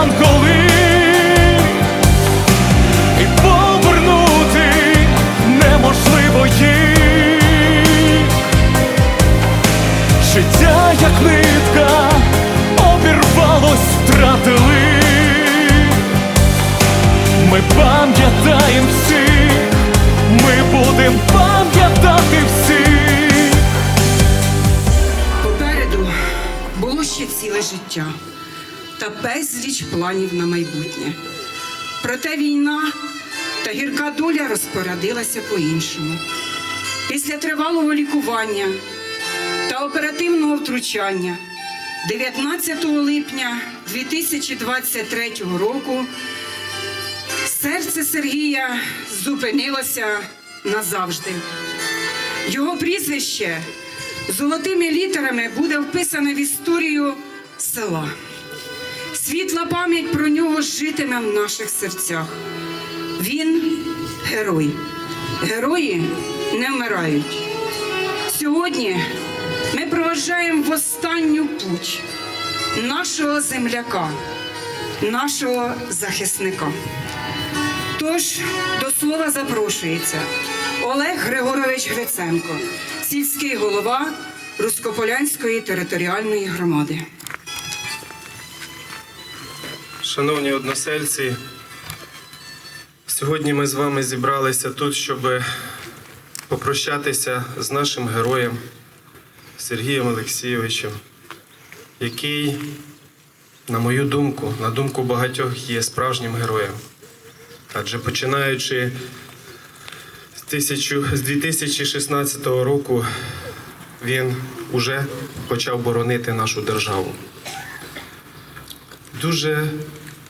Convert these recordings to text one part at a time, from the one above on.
Янголи І повернути неможливо їх Життя як нитка обірвалось, втратили. Ми пам'ятаємо всіх, ми будем пам'ятати всіх. Попереду було ще ціле життя та безліч планів на майбутнє. Проте війна та гірка доля розпорядилася по-іншому. Після тривалого лікування та оперативного втручання 19 липня 2023 року серце Сергія зупинилося назавжди. Його прізвище золотими літерами буде вписане в історію села. Світла пам'ять про нього житиме в наших серцях. Він герой. Герої не вмирають. Сьогодні ми проважаємо в останню путь нашого земляка, нашого захисника. Тож до слова запрошується Олег Григорович Гриценко, сільський голова Рускополянської територіальної громади. Шановні односельці, сьогодні ми з вами зібралися тут, щоб попрощатися з нашим героєм Сергієм Олексійовичем, який, на мою думку, на думку багатьох, є справжнім героєм. Адже починаючи з, 2016 року, він уже почав боронити нашу державу. Дуже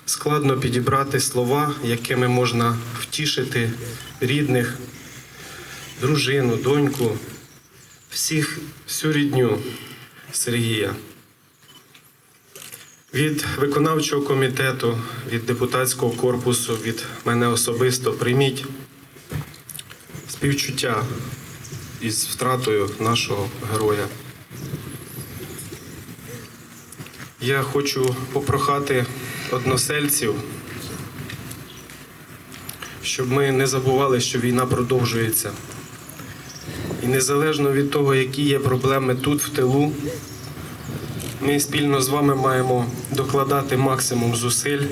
складно підібрати слова, якими можна втішити рідних, дружину, доньку, всіх, всю рідню Сергія. Від виконавчого комітету, від депутатського корпусу, від мене особисто прийміть співчуття із втратою нашого героя. Я хочу попрохати односельців, щоб ми не забували, що війна продовжується. І незалежно від того, які є проблеми тут, в тилу, ми спільно з вами маємо докладати максимум зусиль,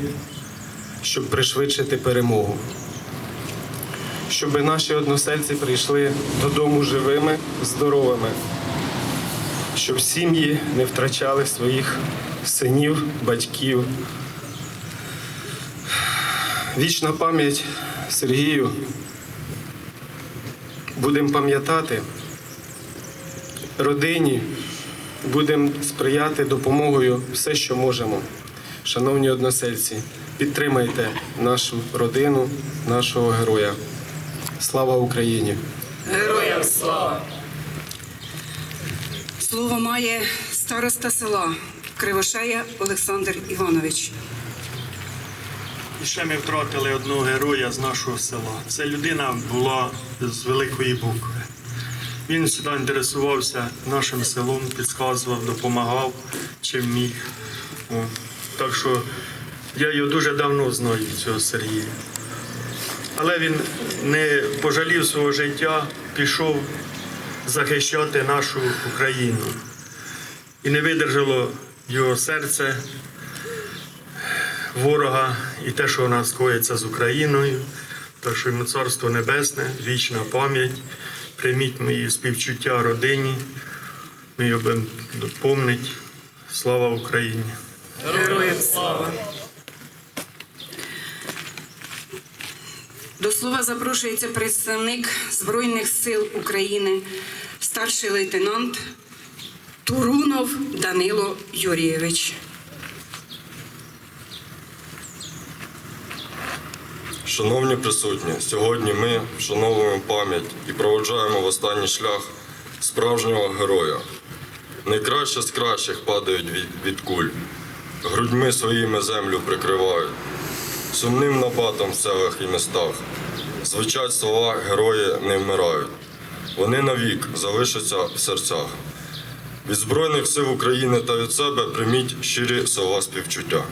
щоб пришвидшити перемогу. Щоб наші односельці прийшли додому живими, здоровими щоб сім'ї не втрачали своїх синів, батьків. Вічна пам'ять Сергію. Будемо пам'ятати родині, будемо сприяти допомогою все, що можемо. Шановні односельці, підтримайте нашу родину, нашого героя. Слава Україні! Героям слава! Слово має староста села Кривошея Олександр Іванович. І ще ми втратили одного героя з нашого села. Це людина була з великої букви. Він сюди інтересувався нашим селом, підказував, допомагав, чим міг. О. Так що я його дуже давно знаю, цього Сергія. Але він не пожалів свого життя, пішов захищати нашу Україну. І не видержало його серце ворога і те, що у нас коїться з Україною, так що йому царство небесне, вічна пам'ять. Прийміть мої співчуття родині. Ми його будемо помнити. Слава Україні! Героям слава. До слова запрошується представник Збройних сил України, старший лейтенант Турунов Данило Юрійович. Шановні присутні, сьогодні ми вшановуємо пам'ять і проводжаємо в останній шлях справжнього героя. Найкраще з кращих падають від куль, грудьми своїми землю прикривають, сумним нападом в селах і містах. Звучать слова герої не вмирають. Вони навік залишаться в серцях. Від Збройних сил України та від себе прийміть щирі слова співчуття.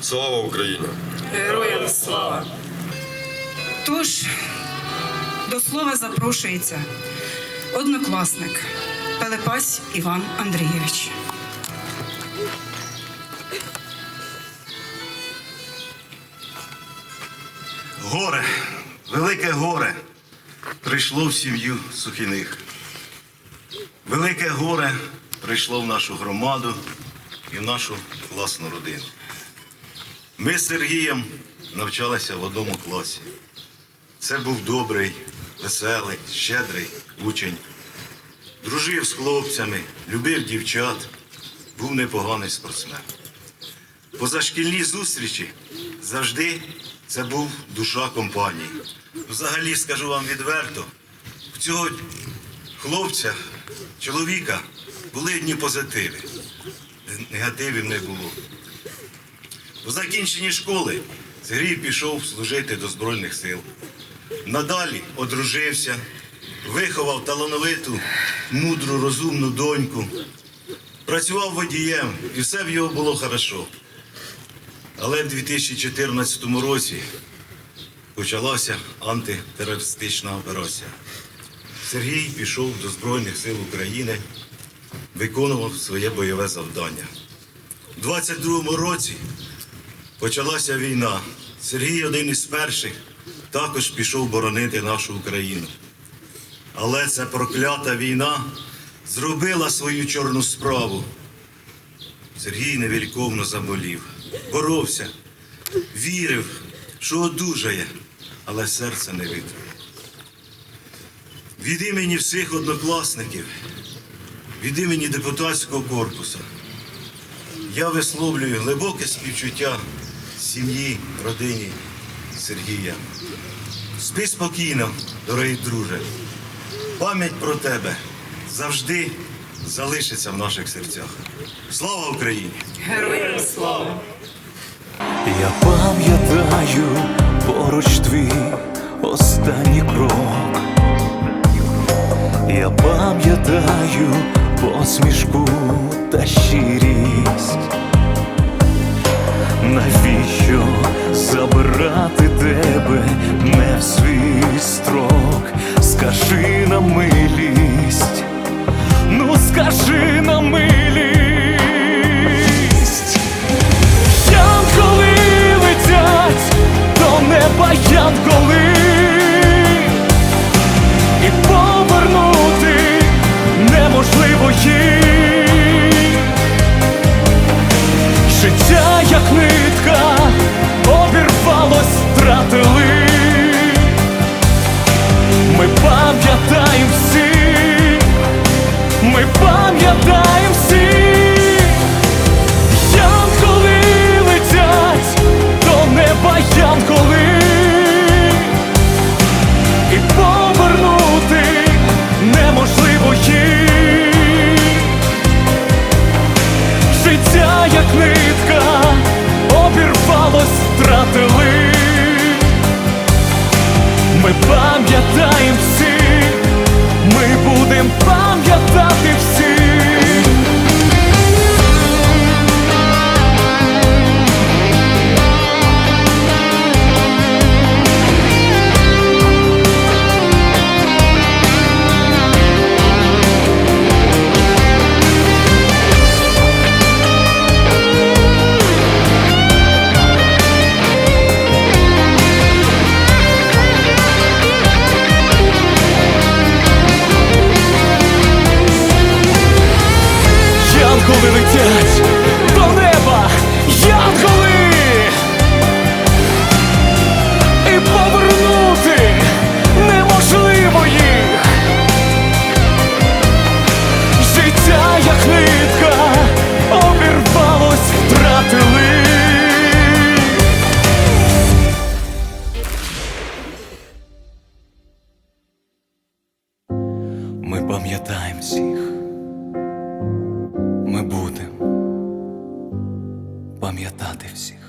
Слава Україні! Героям слава. Тож, до слова запрошується однокласник Пелепась Іван Андрійович. Горе, велике горе прийшло в сім'ю Сухіних. Велике горе прийшло в нашу громаду і в нашу власну родину. Ми з Сергієм навчалися в одному класі. Це був добрий, веселий, щедрий учень. Дружив з хлопцями, любив дівчат, був непоганий спортсмен. Позашкільні зустрічі завжди це був душа компанії. Взагалі, скажу вам відверто, в цього хлопця, чоловіка були одні позитиви. Негативів не було. По закінченні школи Сергій пішов служити до Збройних сил. Надалі одружився, виховав талановиту, мудру, розумну доньку, працював водієм, і все в його було хорошо. Але в 2014 році почалася антитерористична операція. Сергій пішов до Збройних сил України, виконував своє бойове завдання. У 22-му році почалася війна. Сергій один із перших також пішов боронити нашу Україну. Але ця проклята війна зробила свою чорну справу. Сергій невеликовно заболів, боровся, вірив, що одужає, але серце не витримало. Від імені всіх однокласників, від імені депутатського корпусу я висловлюю глибоке співчуття сім'ї, родині Сергія. Спи спокійно, дорогий друже. Пам'ять про тебе завжди залишиться в наших серцях. Слава Україні! Героям слава! Я пам'ятаю поруч твій останній крок. Я пам'ятаю посмішку та щирість. Навіщо забирати тебе неможливо всіх. Ми будемо пам'ятати всіх.